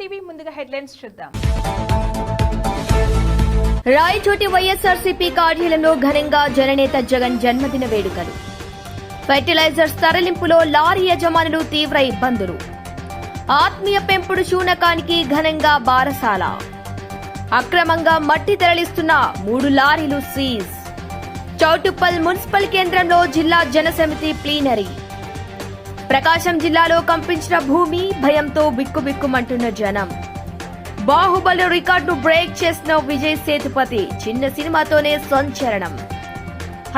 TV ముందుగా headlines చూద్దాం. రాయచోటి వైఎస్ఆర్సీపీ కార్యాలయంలో ఘనంగా జననేత జగన్ జన్మదిన వేడుకలు. ఫెర్టిలైజర్స్ తరలింపులో లారీ యజమానులు తీవ్ర ఇబ్బందులు. ఆత్మీయ పెంపుడు శూనకానికి ఘనంగా బారసాల. అక్రమంగా మట్టి తరలిస్తున్న మూడు లారీలు సీజ్. చౌటుప్పల్ మున్సిపల్ కేంద్రంలో జిల్లా జనసమితి ప్లీనరీ. ప్రకాశం జిల్లాలో కంపించిన భూమి భయంతో బిక్కుబిక్కుమంటున్న జనం. బాహుబలి రికార్డు బ్రేక్ చేసిన విజయ్ సేతుపతి చిన్న సినిమాతోనే సంచలనం.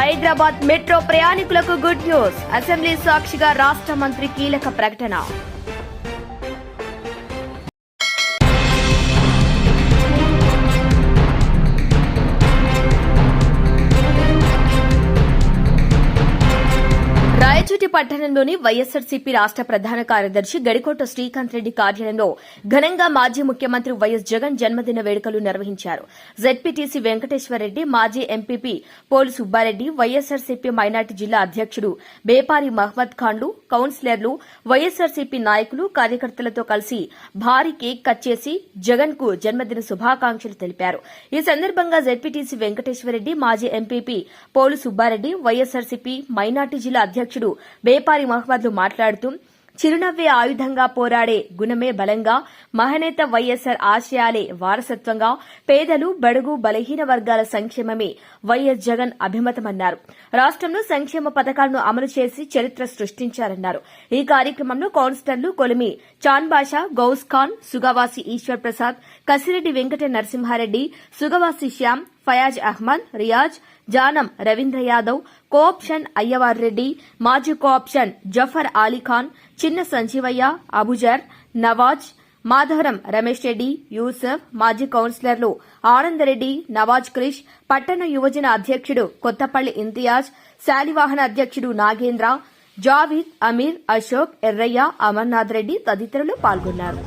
హైదరాబాద్ మెట్రో ప్రయాణికులకు గుడ్ న్యూస్. అసెంబ్లీ సాక్షిగా రాష్ట్ర మంత్రి కీలక ప్రకటన. రాయచోటి పట్టణంలోని వైఎస్ఆర్సీపీ రాష్ట్ర ప్రధాన కార్యదర్శి గడికోట శ్రీకాంత్ రెడ్డి కార్యాలయంలో ఘనంగా మాజీ ముఖ్యమంత్రి వైఎస్ జగన్ జన్మదిన వేడుకలు నిర్వహించారు. జెడ్పీటీసీ వెంకటేశ్వరరెడ్డి మాజీ MPP Polu Subbareddy YSRCP minority జిల్లా అధ్యక్షుడు బేపారి మహ్మద్ ఖాన్లు కౌన్సిలర్లు వైఎస్ఆర్సీపీ నాయకులు కార్యకర్తలతో కలిసి భారీ కేక్ కట్ చేసి జగన్కు జన్మదిన శుభాకాంక్షలు తెలిపారు. ఈ సందర్భంగా జెడ్పీటీసీ వెంకటేశ్వరరెడ్డి మాజీ MPP Polu Subbareddy YSRCP minority జిల్లా అధ్యక్షుడు బేపారి మహమ్మద్లు మాట్లాడుతూ చిరునవ్వే ఆయుధంగా పోరాడే గుణమే బలంగా మహనేత వైఎస్సార్ ఆశయాలే వారసత్వంగా పేదలు బడుగు బలహీన వర్గాల సంక్షేమమే వైఎస్ జగన్ అభిమతమన్నారు. రాష్ట్రంలో సంక్షేమ పథకాలను అమలు చేసి చరిత్ర సృష్టించారన్నారు. ఈ కార్యక్రమంలో కౌన్సిలర్లు కొలిమి చాన్బాషా గౌస్ ఖాన్ సుగవాసి ఈశ్వర్ ప్రసాద్ కసిరెడ్డి వెంకట నరసింహారెడ్డి సుగవాసి శ్యామ్ ఫయాజ్ అహ్మద్ రియాజ్ జానం రవీంద్ర యాదవ్ కోఆప్షన్ అయ్యవార్ రెడ్డి మాజీ కోఆప్షన్ జఫర్ ఆలీఖాన్ చిన్న సంజీవయ్య అబుజర్ నవాజ్ మాధవరం రమేష్ రెడ్డి యూసఫ్ మాజీ కౌన్సిలర్లు ఆనందరెడ్డి నవాజ్ క్రిష్ పట్టణ యువజన అధ్యక్షుడు కొత్తపల్లి ఇంతియాజ్ శాలివాహన అధ్యక్షుడు నాగేంద్ర జావీద్ అమీర్ అశోక్ ఎర్రయ్య అమర్నాథ్ రెడ్డి తదితరులు పాల్గొన్నారు.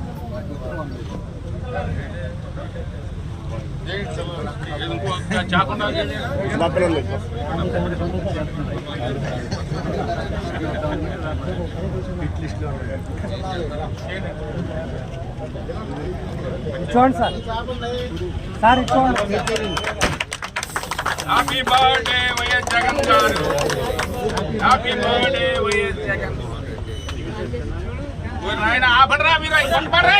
చూడండి సార్. సార్ చూడండి. హ్యాపీ బర్త్డే వైఎస్ జగన్ గారు. హ్యాపీ బర్త్డే వైఎస్ జగన్ ఆయన నాయన ఆపడరా మీరు పడరా.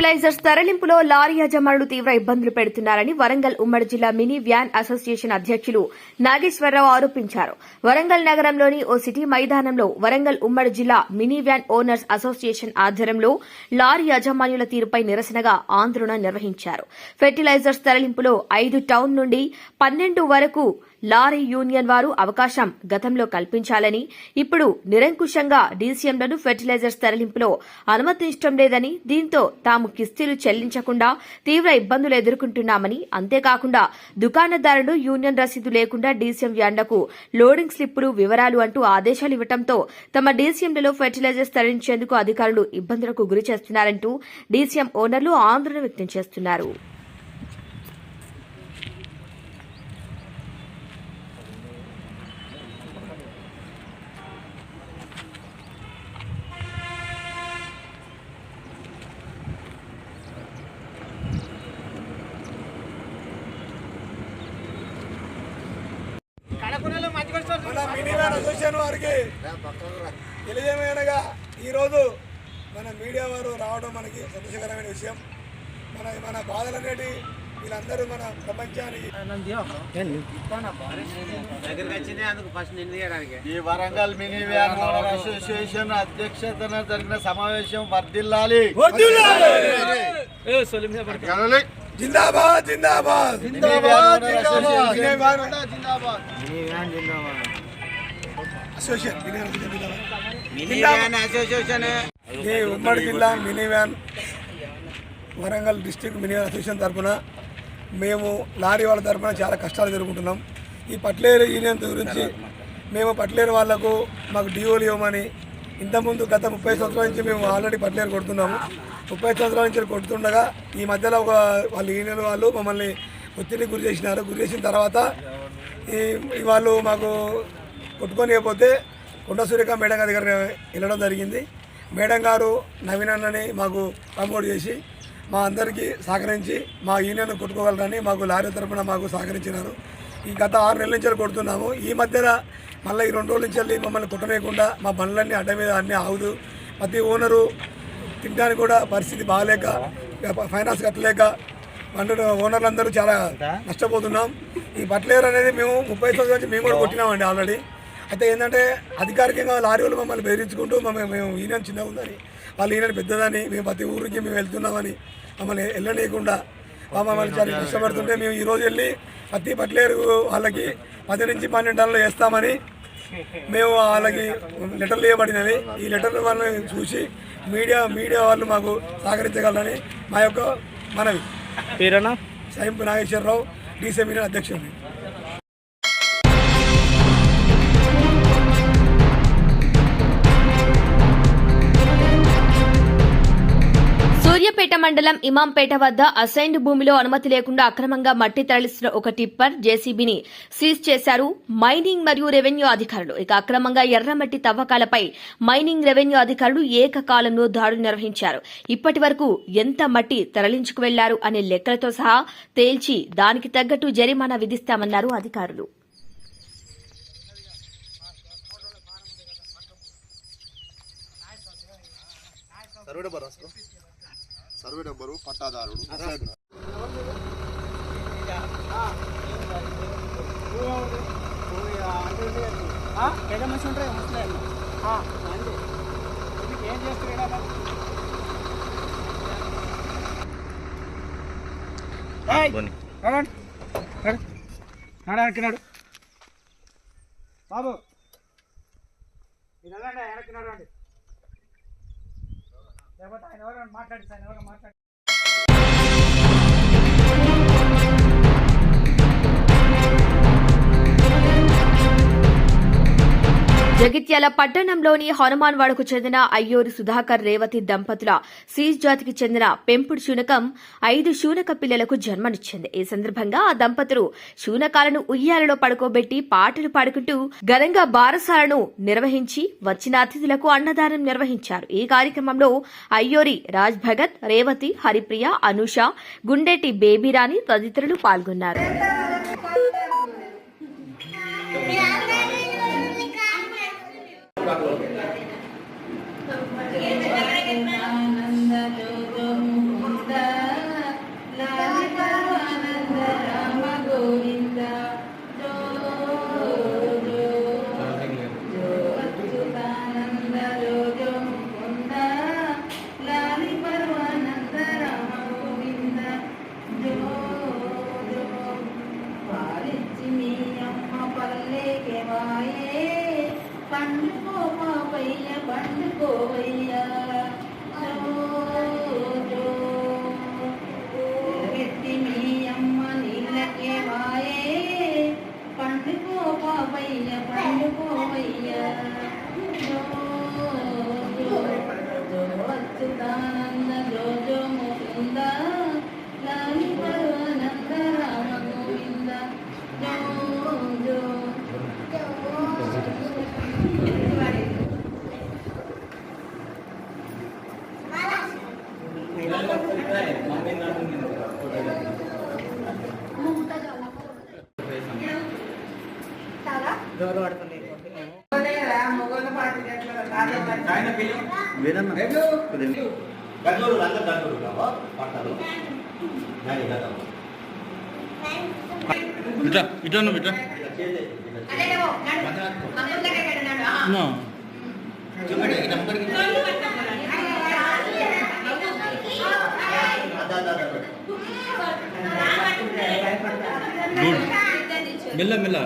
ఫెర్టిలైజర్స్ తరలింపులో లారీ యజమానులు తీవ్ర ఇబ్బందులు పెడుతున్నారని వరంగల్ ఉమ్మడి జిల్లా మినీ వ్యాన్ అసోసియేషన్ అధ్యక్షులు నాగేశ్వరరావు ఆరోపించారు. వరంగల్ నగరంలోని ఓ సిటీ మైదానంలో వరంగల్ ఉమ్మడి జిల్లా మినీ వ్యాన్ ఓనర్స్ అసోసియేషన్ ఆధ్వర్యంలో లారీ యజమానుల తీరుపై నిరసనగా ఆందోళన నిర్వహించారు. ఫెర్టిలైజర్స్ తరలింపులో ఐదు టౌన్ నుండి పన్నెండు వరకు లారీ యూనియన్ వారు అవకాశం గతంలో కల్పించాలని ఇప్పుడు నిరంకుశంగా డీసీఎంలను ఫెర్టిలైజర్స్ తరలింపులో అనుమతించడం లేదని దీంతో తాము కిస్తీలు చెల్లించకుండా తీవ్ర ఇబ్బందులు ఎదుర్కొంటున్నామని అంతేకాకుండా దుకాణదారులు యూనియన్ రసీదు లేకుండా డీసీఎం వ్యాన్లకు లోడింగ్ స్లిప్పులు వివరాలు అంటూ ఆదేశాలు ఇవ్వడంతో తమ డీసీఎంలలో ఫెర్టిలైజర్స్ తరలించేందుకు అధికారులు ఇబ్బందులకు గురి చేస్తున్నారంటూ డీసీఎం ఓనర్లు ఆందోళన వ్యక్తం చేస్తున్నారు మన మినీవాన్ అసోసియేషన్ వారికి తెలియజేయమనగా ఈరోజు మన మీడియా వారు రావడం మనకి సంతోషకరమైన విషయం. మన మన బాధలు అనేటి వీళ్ళందరూ మన ప్రపంచానికి ఈ Warangal mini van owner association అధ్యక్షతన జరిగిన సమావేశం వర్ధిల్లాలి జిందాబాద్ జిందాబాద్! మినీ వ్యాన్ ఓనర్ అసోసియేషన్ ఉమ్మడి జిల్లా mini van. Warangal district mini van association తరఫున మేము లారీ వాళ్ళ తరఫున చాలా కష్టాలు ఎదుర్కొంటున్నాం. ఈ పట్లేరు యూనియన్ గురించి మేము పట్లేరు వాళ్ళకు మాకు డిఓలు ఇవ్వమని ఇంతకుముందు గత ముప్పై సంవత్సరాల నుంచి మేము ఆల్రెడీ పట్లేరు కొడుతున్నాము. ముప్పై సంవత్సరాల నుంచి కొడుతుండగా ఈ మధ్యలో ఒక వాళ్ళ యూనియన్ వాళ్ళు మమ్మల్ని ఒత్తిడికి గురి చేసినారు. గురి చేసిన తర్వాత ఈ వాళ్ళు మాకు కొట్టుకోనికపోతే కొండ సూర్యక మేడం గారి దగ్గర వెళ్ళడం జరిగింది. మేడం గారు నవీన్ అన్నని మాకు ప్రమోట్ చేసి మా అందరికీ సహకరించి మా యూనియన్ కొట్టుకోగలరని మాకు లారీ తరఫున మాకు సహకరించినారు. ఈ గత ఆరు నెలల నుంచి కొడుతున్నాము. ఈ మధ్యన మళ్ళీ ఈ రెండు రోజుల నుంచి వెళ్ళి మమ్మల్ని కుట్టనేయకుండా మా బండ్లన్నీ అడ్డ మీద అన్నీ ఆగుదు ప్రతి ఓనరు తినడానికి కూడా పరిస్థితి బాగాలేక ఫైనాన్స్ కట్టలేక బండ్లు ఓనర్లందరూ చాలా నష్టపోతున్నాం. ఈ బట్లేరు అనేది మేము ముప్పై సంవత్సరాల నుంచి మేము కూడా కొట్టినామండి ఆల్రెడీ. అయితే ఏంటంటే అధికారికంగా లారీ వాళ్ళు మమ్మల్ని బెదిరించుకుంటూ మమ్మల్ని మేము ఈయన చిన్నగా ఉందని వాళ్ళు ఈయన పెద్దదని మేము ప్రతి ఊరికి మేము వెళ్తున్నామని మమ్మల్ని వెళ్ళనీయకుండా మమ్మల్ని చాలా కష్టపడుతుంటే మేము ఈరోజు వెళ్ళి ప్రతి పట్లేరు వాళ్ళకి పది నుంచి పన్నెండు టన్నులు వేస్తామని మేము వాళ్ళకి లెటర్లు ఇవ్వబడినవి. ఈ లెటర్లు వాళ్ళని చూసి మీడియా మీడియా వాళ్ళు మాకు సహకరించగలరని మా యొక్క మనవి. పేరేనా సైంపు నాగేశ్వరరావు డీసీఎం అధ్యక్షుడిని. సూర్యాపేట మండలం ఇమాంపేట వద్ద అసైన్డ్ భూమిలో అనుమతి లేకుండా అక్రమంగా మట్టి తరలిస్తున్న ఒక టిప్పర్ జేసీబీని సీజ్ చేశారు. మైనింగ్ మరియు రెవెన్యూ అధికారులు. ఇక అక్రమంగా ఎర్రమట్టి తవ్వకాలపై మైనింగ్ రెవెన్యూ అధికారులు ఏకకాలంలో దాడులు నిర్వహించారు. ఇప్పటి వరకు ఎంత మట్టి తరలించుకు వెళ్ళారు అనే లెక్కలతో సహా తేల్చి దానికి తగ్గట్టు జరిమానా విధిస్తామన్నారు అధికారులు. సర్వే సర్వే నెంబరు పట్టాదారుడు. పెద్ద మనిషి ఉంటాయి ఏం బాబు. ఇది వెళ్ళండి వెనక్కినాడు అండి లేకపోతే ఆయన ఎవరైనా మాట్లాడి ఆయన ఎవరు మాట్లాడి జగిత్యాల పట్టణంలోని హనుమాన్వాడకు చెందిన అయ్యూరి సుధాకర్ రేవతి దంపతుల సీజ్ జాతికి చెందిన పెంపుడు శూనకం ఐదు శూనక పిల్లలకు జన్మనిచ్చింది. ఈ సందర్భంగా ఆ దంపతులు శూనకాలను ఉయ్యాలలో పడుకోబెట్టి పాటలు పాడుకుంటూ ఘనంగా బారసాలను నిర్వహించి వచ్చిన అతిథులకు అన్నదానం నిర్వహించారు. ఈ కార్యక్రమంలో అయ్యోరి రాజ్ భగత్ రేవతి హరిప్రియ అనుష గుండెటి బేబీరాణి తదితరులు పాల్గొన్నారు. ఇట్లా No. గుడ్. మెల్ల మెల్ల.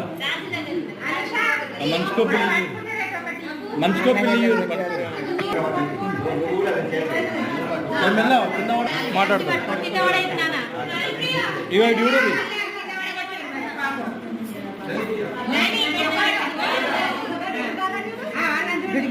మనసుకో పిల్లి మనసుకో పిల్లి మెల్ల కింద మాట్లాడతాం ఇవ చూడదు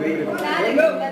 మీ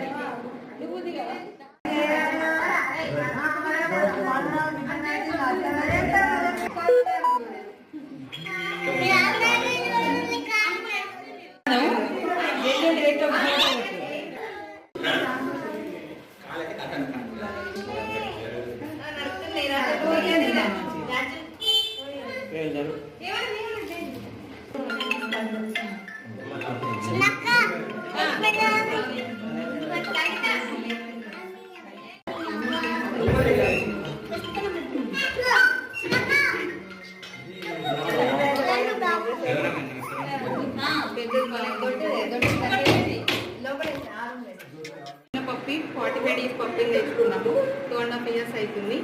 puppy forty five days puppy తెచ్చుకున్నాము. టూ అండ్ హాఫ్ ఇయర్స్ అవుతుంది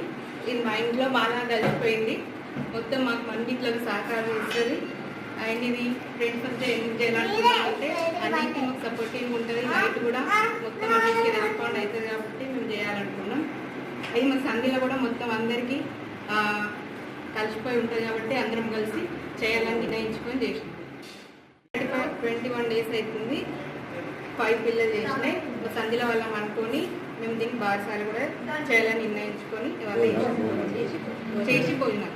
ఇది మా ఇంట్లో బాగా కలిసిపోయింది. మొత్తం మాకు అన్నిట్లకు సహకారం ఇస్తుంది అండ్ ఇది ఫ్రెండ్స్ వస్తే ఎందుకు చేయాలనుకుంటే మాకు సపోర్టింగ్ ఉంటుంది? నైట్ కూడా మొత్తం అన్నిటికీ రెస్పాండ్ అవుతుంది కాబట్టి మేము చేయాలనుకున్నాం. అది మా సంధిలో కూడా మొత్తం అందరికీ కలిసిపోయి ఉంటుంది కాబట్టి అందరం కలిసి చేయాలని నిర్ణయించుకొని చేసినాం. ట్వంటీ వన్ డేస్ అవుతుంది ఫైవ్ పిల్లలు చేసినాయి. మా సంధిలో వాళ్ళం అనుకొని మేము దీనికి సార్ కూడా చేయాలని నిర్ణయించుకొని ఇవాళ చేసి- చేసిపోయినాం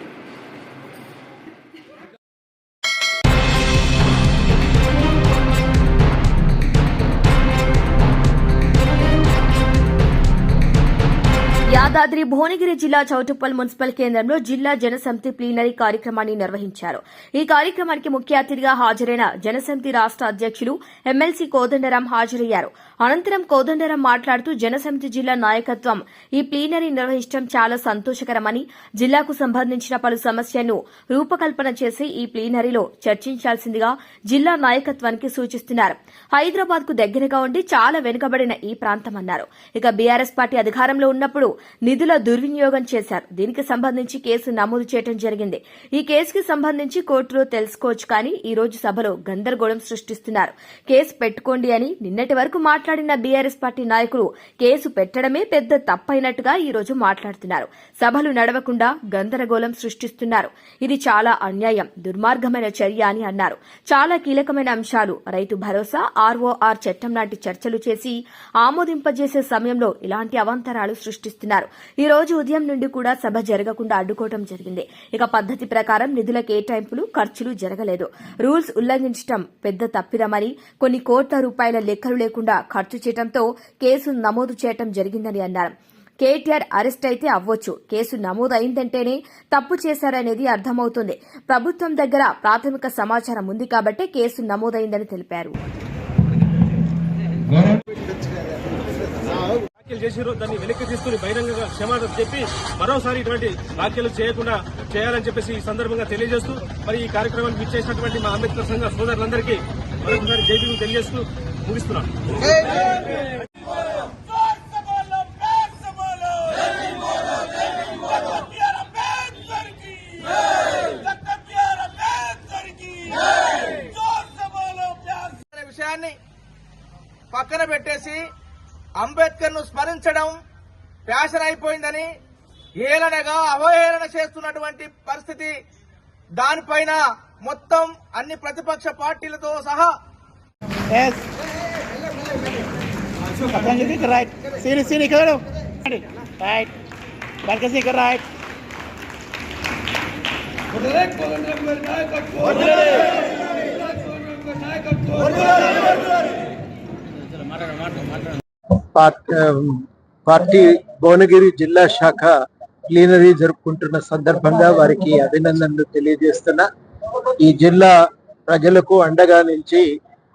యాదాద్రి భువనగిరి జిల్లా చౌటుప్పల్ మున్సిపల్ కేంద్రంలో జిల్లా జనసమితి ప్లీనరీ కార్యక్రమాన్ని నిర్వహించారు. ఈ కార్యక్రమానికి ముఖ్య అతిథిగా హాజరైన జనసమితి రాష్ట అధ్యక్షులు ఎమ్మెల్సీ కోదండరాం హాజరయ్యారు. అనంతరం కోదండరాం మాట్లాడుతూ జనసమితి జిల్లా నాయకత్వం ఈ ప్లీనరీ నిర్వహించడం చాలా సంతోషకరమని జిల్లాకు సంబంధించిన పలు సమస్యలను రూపకల్పన చేసి ఈ ప్లీనరీలో చర్చించాల్సిందిగా జిల్లా నాయకత్వానికి సూచిస్తున్నారు. హైదరాబాద్కు దగ్గరగా ఉండి చాలా వెనుకబడిన ఈ ప్రాంతం అన్నారు. ఇక బీఆర్ఎస్ పార్టీ అధికారంలో ఉన్నప్పుడు నిధుల దుర్వినియోగం చేశారు. దీనికి సంబంధించి కేసు నమోదు చేయడం జరిగింది. ఈ కేసుకి సంబంధించి కోర్టులో తెలుసుకోవచ్చు కానీ ఈ రోజు సభలో గందరగోళం సృష్టిస్తున్నారు. కేసు పెట్టుకోండి అని నిన్నటి వరకు మాట్లాడిన బీఆర్ఎస్ పార్టీ నాయకులు కేసు పెట్టడమే పెద్ద తప్పైనట్టుగా ఈ రోజు మాట్లాడుతున్నారు. సభలు నడవకుండా గందరగోళం సృష్టిస్తున్నారు. ఇది చాలా అన్యాయం దుర్మార్గమైన చర్య అని అన్నారు. చాలా కీలకమైన అంశాలు రైతు భరోసా ఆర్ఓఆర్ చట్టం లాంటి చర్చలు చేసి ఆమోదింపజేసే సమయంలో ఇలాంటి అవాంతరాలు సృష్టిస్తున్నారు. ఈ రోజు ఉదయం నుండి కూడా సభ జరగకుండా అడ్డుకోవడం జరిగింది. ఇక పద్ధతి ప్రకారం నిధుల కేటాయింపులు ఖర్చులు జరగలేదు. రూల్స్ ఉల్లంఘించడం పెద్ద తప్పిదమని కొన్ని కోట్ల రూపాయల లెక్కలు లేకుండా ఖర్చు చేయడంతో కేసు నమోదు చేయడం జరిగిందని అన్నారు. కేటీఆర్ అరెస్ట్ అయితే అవ్వచ్చు. కేసు నమోదు అయిందంటేనే తప్పు చేశారనేది అర్థమవుతుంది. ప్రభుత్వం దగ్గర ప్రాథమిక సమాచారం ఉంది కాబట్టి కేసు నమోదైందని తెలిపారు. వ్యాఖ్యలు చేసిరో దాన్ని వెనక్కి తీసుకుని బహిరంగంగా క్షమాపణ చెప్పి మరోసారి ఇటువంటి వ్యాఖ్యలు చేయకుండా చేయాలని చెప్పేసి ఈ సందర్భంగా తెలియజేస్తూ మరి ఈ కార్యక్రమానికి ఇచ్చేసినటువంటి మా అంబేద్కర్ సంఘ సోదరులందరికీ మరొకసారి జైబీలు తెలియజేస్తూ ముగిస్తున్నాను విషయాన్ని పక్కన పెట్టేసి అంబేద్కర్ను స్మరించడం ఫ్యాషన్ అయిపోయిందని ఏలనగా అవహేళన చేస్తున్నటువంటి పరిస్థితి. దానిపైన మొత్తం అన్ని ప్రతిపక్ష పార్టీలతో సహా రైట్ సీని సీని ఇక్కడ రైట్ బల్కసి ఇక్కడ రైట్ పార్టీ పార్టీ భువనగిరి జిల్లా శాఖ ప్లీనరీ జరుపుకుంటున్న సందర్భంగా వారికి అభినందనలు తెలియజేస్తున్నా. ఈ జిల్లా ప్రజలకు అండగా నిలిచి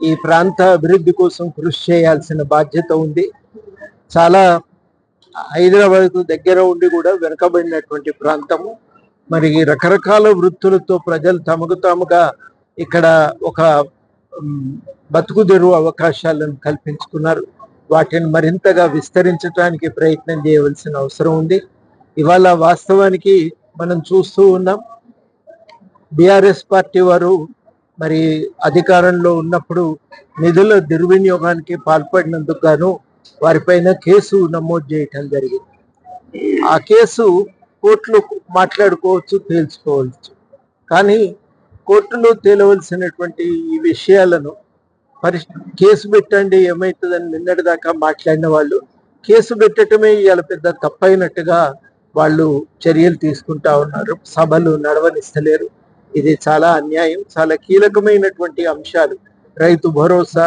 ఈ ప్రాంత అభివృద్ధి కోసం కృషి చేయాల్సిన బాధ్యత ఉంది. చాలా హైదరాబాద్ దగ్గర ఉండి కూడా వెనుకబడినటువంటి ప్రాంతము మరి రకరకాల వృత్తులతో ప్రజలు తమకు తాముగా ఇక్కడ ఒక ఉమ్, అవకాశాలను కల్పించుకున్నారు. వాటిని మరింతగా విస్తరించడానికి ప్రయత్నం చేయవలసిన అవసరం ఉంది. ఇవాళ వాస్తవానికి మనం చూస్తూ ఉన్నాం బీఆర్ఎస్ పార్టీ వారు మరి అధికారంలో ఉన్నప్పుడు నిధుల దుర్వినియోగానికి పాల్పడినందుకు గాను వారిపైన కేసు నమోదు చేయటం జరిగింది. ఆ కేసు కోర్టులో మాట్లాడుకోవచ్చు తేల్చుకోవచ్చు. కానీ కోర్టులో తేలవలసినటువంటి ఈ విషయాలను పరి కేసు పెట్టండి ఏమవుతుందని నిన్నటి దాకా మాట్లాడిన వాళ్ళు కేసు పెట్టడమే ఇవాళ పెద్ద తప్పైనట్టుగా వాళ్ళు చర్యలు తీసుకుంటా ఉన్నారు. సభలు నడవనిస్తలేరు. ఇది చాలా అన్యాయం. చాలా కీలకమైనటువంటి అంశాలు. రైతు భరోసా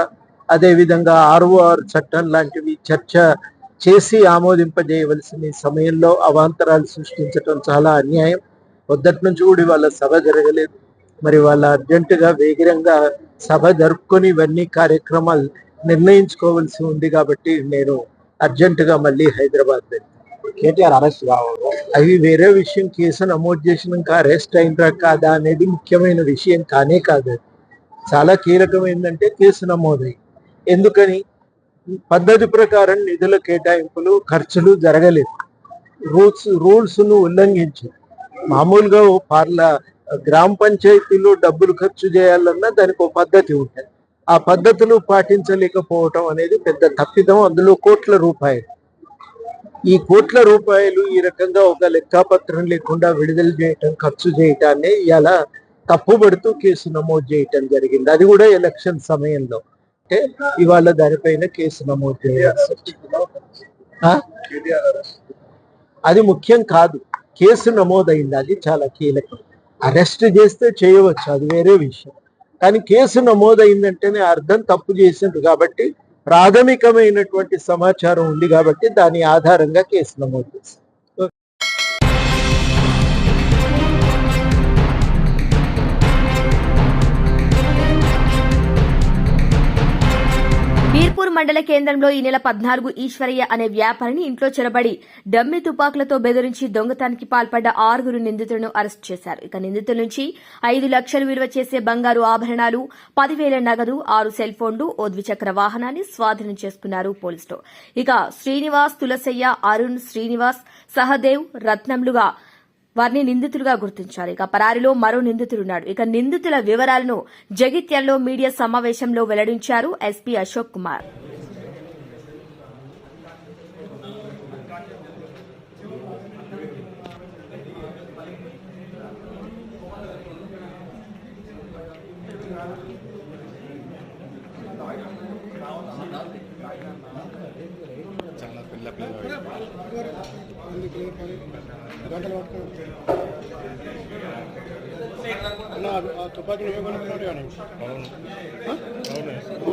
అదేవిధంగా ఆర్ఓఆర్ చట్టం లాంటివి చర్చ చేసి ఆమోదింపజేయవలసిన సమయంలో అవాంతరాలు సృష్టించడం చాలా అన్యాయం. మొదటి నుంచి కూడా వాళ్ళ సభ జరగలేదు. మరి వాళ్ళ అర్జెంటుగా వేగిరంగా సభ జరుపుకొని ఇవన్నీ కార్యక్రమాలు నిర్ణయించుకోవాల్సి ఉంది కాబట్టి నేను అర్జెంటుగా మళ్ళీ హైదరాబాద్ కేటీఆర్ అరెస్ట్ కావాలి? అవి వేరే విషయం. కేసు నమోదు చేసినాక అరెస్ట్ అయినరా కాదా అనేది ముఖ్యమైన విషయం కానే కాదు అది. చాలా కీలకమైందంటే కేసు నమోదై. ఎందుకని? పద్ధతి ప్రకారం నిధుల కేటాయింపులు ఖర్చులు జరగలేదు. రూల్స్ రూల్స్ను ఉల్లంఘించి మామూలుగా ఓ పార్ల గ్రామ పంచాయతీలో డబ్బులు ఖర్చు చేయాలన్నా దానికి ఒక పద్ధతి ఉంటుంది. ఆ పద్ధతులు పాటించలేకపోవటం అనేది పెద్ద తప్పిదం. అందులో కోట్ల రూపాయలు. ఈ కోట్ల రూపాయలు ఈ రకంగా ఒక లెక్కాపత్రం లేకుండా విడుదల చేయటం ఖర్చు చేయటాన్ని ఇలా తప్పుబడుతూ కేసు నమోదు చేయటం జరిగింది. అది కూడా ఎలక్షన్ సమయంలో. అంటే ఇవాళ దానిపైన కేసు నమోదు చేయాల్సి వచ్చింది? అది ముఖ్యం కాదు. కేసు నమోదైంది. అది చాలా కీలకం. అరెస్ట్ చేస్తే చేయవచ్చు అది వేరే విషయం. కానీ కేసు నమోదైందంటేనే అర్థం తప్పు చేసింది కాబట్టి ప్రాథమికమైనటువంటి సమాచారం ఉంది కాబట్టి దాని ఆధారంగా కేసు నమోదు చేశారు బీర్పూర్ మండల కేంద్రంలో ఈ నెల పద్నాలుగు ఈశ్వరయ్య అనే వ్యాపారిని ఇంట్లో చొరబడి డమ్మి తుపాకులతో బెదిరించి దొంగతనానికి పాల్పడ్డ ఆరుగురు నిందితులను అరెస్ట్ చేశారు. ఇక నిందితుల నుంచి ఐదు లక్షలు విలువ చేసే బంగారు ఆభరణాలు పదివేల నగదు ఆరు సెల్ ఫోన్లు ఓ ద్విచక్ర వాహనాన్ని స్వాధీనం చేసుకున్నారు పోలీసులు. ఇక శ్రీనివాస్ తులసయ్య అరుణ్ శ్రీనివాస్ సహదేవ్ రత్నంలుగా వారిని నిందితులుగా గుర్తించారు ఇక పరారిలో మరో నిందితుడున్నాడు ఇక నిందితుల వివరాలను జగిత్యాల్లో మీడియా సమావేశంలో వెల్లడించారు ఎస్పీ అశోక్ కుమార్. తుపాకీ ఇవ్వగలుగుతున్నాడు కానీ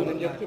నేను చెప్తే.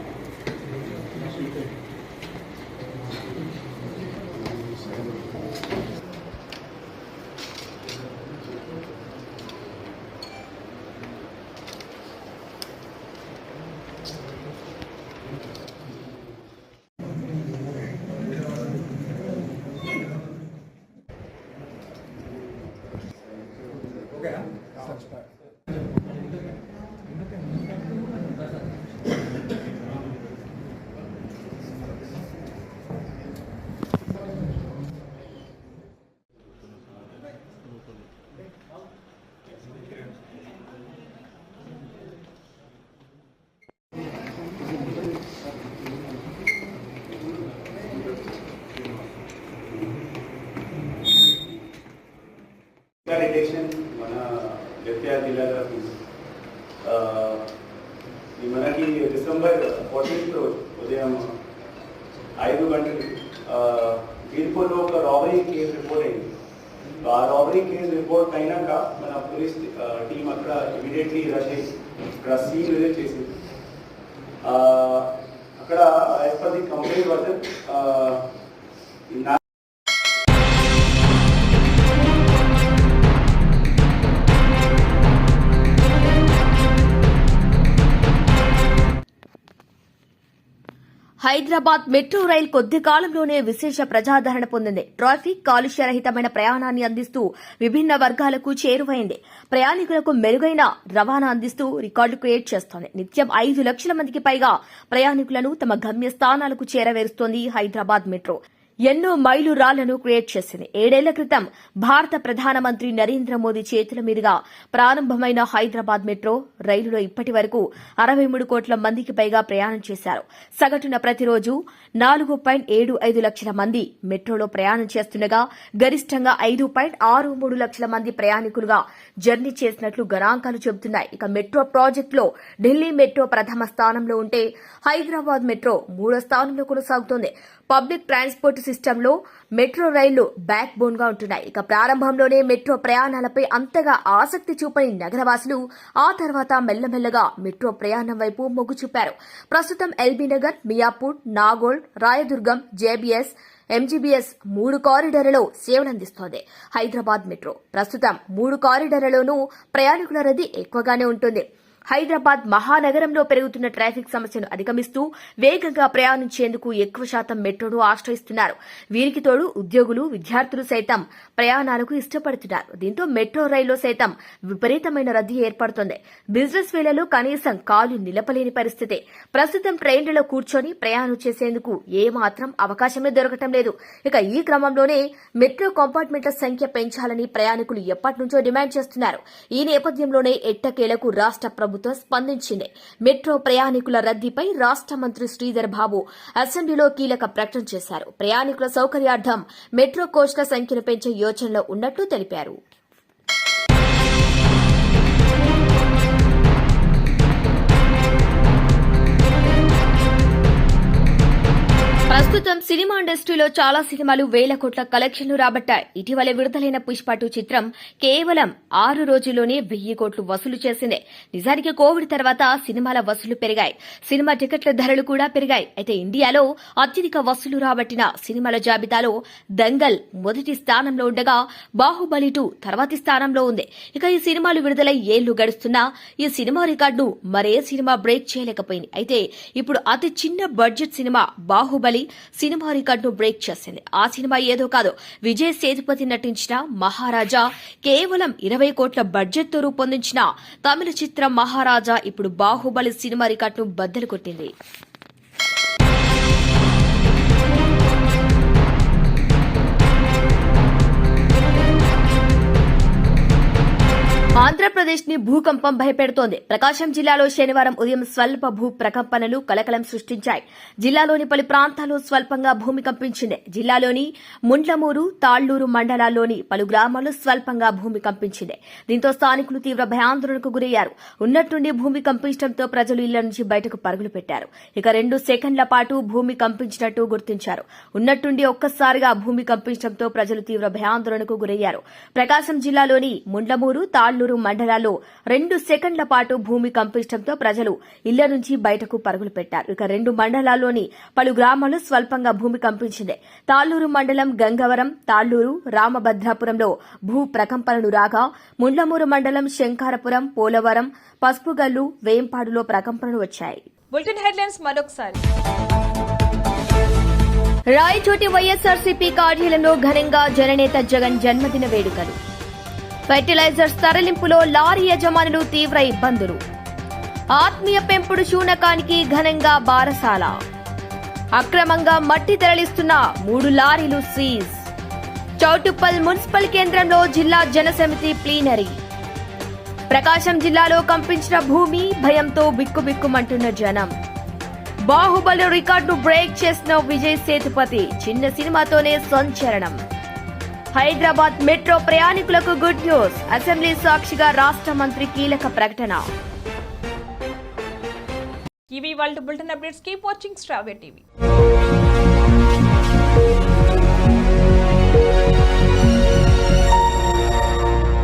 డిటెక్షన్ మన జగిత్యాల జిల్లాలో ఈ మనకి డిసెంబర్ ఫోర్టీన్త్ ఉదయం ఐదు గంటలు బీర్పూర్లో ఒక రాబరీ కేసు రిపోర్ట్ అయింది. ఆ రాబరీ కేసు రిపోర్ట్ అయినాక మన పోలీస్ టీం అక్కడ ఇమీడియట్లీ రష్ అయ్యి అక్కడ సీన్ విజిట్ చేసింది. అక్కడ as per the complaint version Hyderabad metro rail కొద్ది కాలంలోనే విశేష ప్రజాదరణ పొందింది. ట్రాఫిక్ కాలుష్యరహితమైన ప్రయాణాన్ని అందిస్తూ విభిన్న వర్గాలకు చేరువైంది. ప్రయాణికులకు మెరుగైన రవాణా అందిస్తూ రికార్డు క్రియేట్ చేస్తోంది. నిత్యం ఐదు లక్షల మందికి పైగా ప్రయాణికులను తమ గమ్య స్థానాలకు చేరవేరుస్తోంది హైదరాబాద్ మెట్రో. ఎన్నో మైలు రాళ్ళను క్రియేట్ చేసింది. ఏడేళ్ళ క్రితం భారత ప్రధానమంత్రి నరేంద్ర మోదీ చేతుల మీదుగా ప్రారంభమైన హైదరాబాద్ మెట్రో రైలులో ఇప్పటి వరకు అరవై మూడు కోట్ల మందికి పైగా ప్రయాణం చేశారు. సగటున ప్రతిరోజు నాలుగు పాయింట్ ఏడు ఐదు లక్షల మంది మెట్రోలో ప్రయాణం చేస్తుండగా గరిష్టంగా ఐదు పాయింట్ ఆరు మూడు లక్షల మంది ప్రయాణికులుగా జర్నీ చేసినట్లు గణాంకాలు చెబుతున్నాయి. ఇక మెట్రో ప్రాజెక్టులో ఢిల్లీ మెట్రో ప్రథమ స్థానంలో ఉంటే హైదరాబాద్ మెట్రో మూడో స్థానంలో కొనసాగుతోంది. పబ్లిక్ ట్రాన్స్పోర్ట్ సిస్టంలో మెట్రో రైళ్ళు బ్యాక్ బోన్గా ఉంటున్నాయి. ఇక ప్రారంభంలోనే మెట్రో ప్రయాణాలపై అంతగా ఆసక్తి చూపని నగరవాసులు ఆ తర్వాత మెల్లమెల్లగా మెట్రో ప్రయాణం వైపు మొగ్గు చూపారు. ప్రస్తుతం LB Nagar Miyapur Nagole Rayadurgam JBS MGBS మూడు కారిడార్లలో సేవలందిస్తోంది. హైదరాబాద్ మెట్రో ప్రస్తుతం మూడు కారిడార్లలోనూ ప్రయాణికుల రద్దీ ఎక్కువగానే ఉంటుంది. హైదరాబాద్ మహానగరంలో పెరుగుతున్న ట్రాఫిక్ సమస్యను అధిగమిస్తూ వేగంగా ప్రయాణించేందుకు ఎక్కువ శాతం మెట్రోను ఆశ్రయిస్తున్నారు. వీరికి తోడు ఉద్యోగులు విద్యార్థులు సైతం ప్రయాణాలకు ఇష్టపడుతున్నారు. దీంతో మెట్రో రైల్లో సైతం విపరీతమైన రద్దీ ఏర్పడుతోంది. బిజినెస్ వేళలో కనీసం కాలు నిలపలేని పరిస్థితి. ప్రస్తుతం ట్రైన్లలో కూర్చొని ప్రయాణం చేసేందుకు ఏమాత్రం అవకాశమే దొరకటం లేదు. ఇక ఈ క్రమంలోనే మెట్రో కంపార్ట్మెంట్ల సంఖ్య పెంచాలని ప్రయాణికులు ఎప్పటి నుంచో డిమాండ్ చేస్తున్నారు. ఈ నేపథ్యంలోనే ఎట్టకేలకు రాష్ట్ర ప్రభుత్వం స్పందించింది. మెట్రో ప్రయాణికుల రద్దీపై రాష్ట్ర మంత్రి శ్రీధర్ బాబు అసెంబ్లీలో కీలక ప్రకటన చేశారు. ప్రయాణికుల సౌకర్యార్థం మెట్రో కోచ్ల సంఖ్యను పెంచే యోచనలో ఉన్నట్లు తెలిపారు. ప్రస్తుతం సినిమా ఇండస్ట్రీలో చాలా సినిమాలు వేల కోట్ల కలెక్షన్లు రాబట్టాయి. ఇటీవల విడుదలైన పుష్ప టూ చిత్రం కేవలం ఆరు రోజుల్లోనే వెయ్యి కోట్లు వసూలు చేసింది. నిజానికి కోవిడ్ తర్వాత సినిమాల వసూలు పెరిగాయి. సినిమా టికెట్ల ధరలు కూడా పెరిగాయి. అయితే ఇండియాలో అత్యధిక వసూలు రాబట్టిన సినిమాల జాబితాలో దంగల్ మొదటి స్థానంలో ఉండగా బాహుబలి టూ తర్వాతి స్థానంలో ఉంది. ఇక ఈ సినిమాలు విడుదలై ఏళ్ళు గడుస్తున్నా ఈ సినిమా రికార్డును మరే సినిమా బ్రేక్ చేయలేకపోయింది. అయితే ఇప్పుడు అతి చిన్న బడ్జెట్ సినిమా బాహుబలి సినిమా రికార్డును బ్రేక్ చేసింది. ఆ సినిమా ఏదో కాదు. విజయ్ సేతుపతి నటించిన మహారాజా కేవలం ఇరవై కోట్ల బడ్జెట్తో రూపొందించిన తమిళ చిత్రం మహారాజా ఇప్పుడు బాహుబలి సినిమా రికార్డును బద్దలు కొట్టింది. ఆంధ్రప్రదేశ్ని భూకంపం భయపెడుతోంది. ప్రకాశం జిల్లాలో శనివారం ఉదయం స్వల్ప భూ ప్రకంపనలు కలకలం సృష్టించాయి. జిల్లాలోని పలు ప్రాంతాల్లో స్వల్పంగా భూమి కంపించింది. జిల్లాలోని ముండ్లమూరు తాళ్ళూరు మండలాల్లోని పలు గ్రామాల్లో స్వల్పంగా భూమి కంపించింది. దీంతో స్థానికులు తీవ్ర భయాందోళనకు గురయ్యారు. ఉన్నట్టుండి భూమి కంపించడంతో ప్రజలు ఇళ్ళ నుంచి బయటకు పరుగులు పెట్టారు. ఇక రెండు సెకండ్ల పాటు భూమి కంపించినట్టు గుర్తించారు. ఉన్నట్టుండి ఒక్కసారిగా భూమి కంపించడంతో ప్రజలు తీవ్ర భయాందోళనకు గురయ్యారు. ప్రకాశం జిల్లాలోని ముండ్లమూరు తాళ్ళూరు మండలాల్లో రెండు సెకండ్ల పాటు భూమి కంపించడంతో ప్రజలు ఇళ్ళ నుంచి బయటకు పరుగులు పెట్టారు. ఇక రెండు మండలాల్లోని పలు గ్రామాల్లో స్వల్పంగా భూమి కంపించింది. తాళ్ళూరు మండలం గంగవరం తాళ్ళూరు రామభద్రాపురంలో భూ ప్రకంపనలు రాగా ముండ్లమూరు మండలం శంకారపురం పోలవరం పసుపుగల్లు వేంపాడులో ప్రకంపనలు వచ్చాయి. బులెటిన్ హెడ్లైన్స్ మరొకసారి. రాయచోటి వైఎస్ఆర్సీపీ కార్యాలయంలో ఘనంగా జననేత జగన్ జన్మదిన వేడుకలు. ఫెర్టిలైజర్స్ తరలింపులో లారీ యజమానులు తీవ్ర ఇబ్బందులు. ఆత్మీయ పెంపుడు శూనకానికి ఘనంగా బారసాల. అక్రమంగా మట్టి తరలిస్తున్న మూడు లారీలు సీజ్. చౌటుప్పల్ మున్సిపల్ కేంద్రంలో జిల్లా జనసమితి ప్లీనరీ. ప్రకాశం జిల్లాలో కంపించిన భూమి భయంతో బిక్కుబిక్కుమంటున్న జనం. బాహుబలి రికార్డు బ్రేక్ చేసిన విజయ్ సేతుపతి చిన్న సినిమాతోనే సంచలనం. హైదరాబాద్ మెట్రో ప్రయాణికులకు గుడ్ న్యూస్. అసెంబ్లీ సాక్షిగా రాష్ట్ర మంత్రి కీలక ప్రకటన. ఇవి world bulletin updates keep watching స్ట్రావే TV.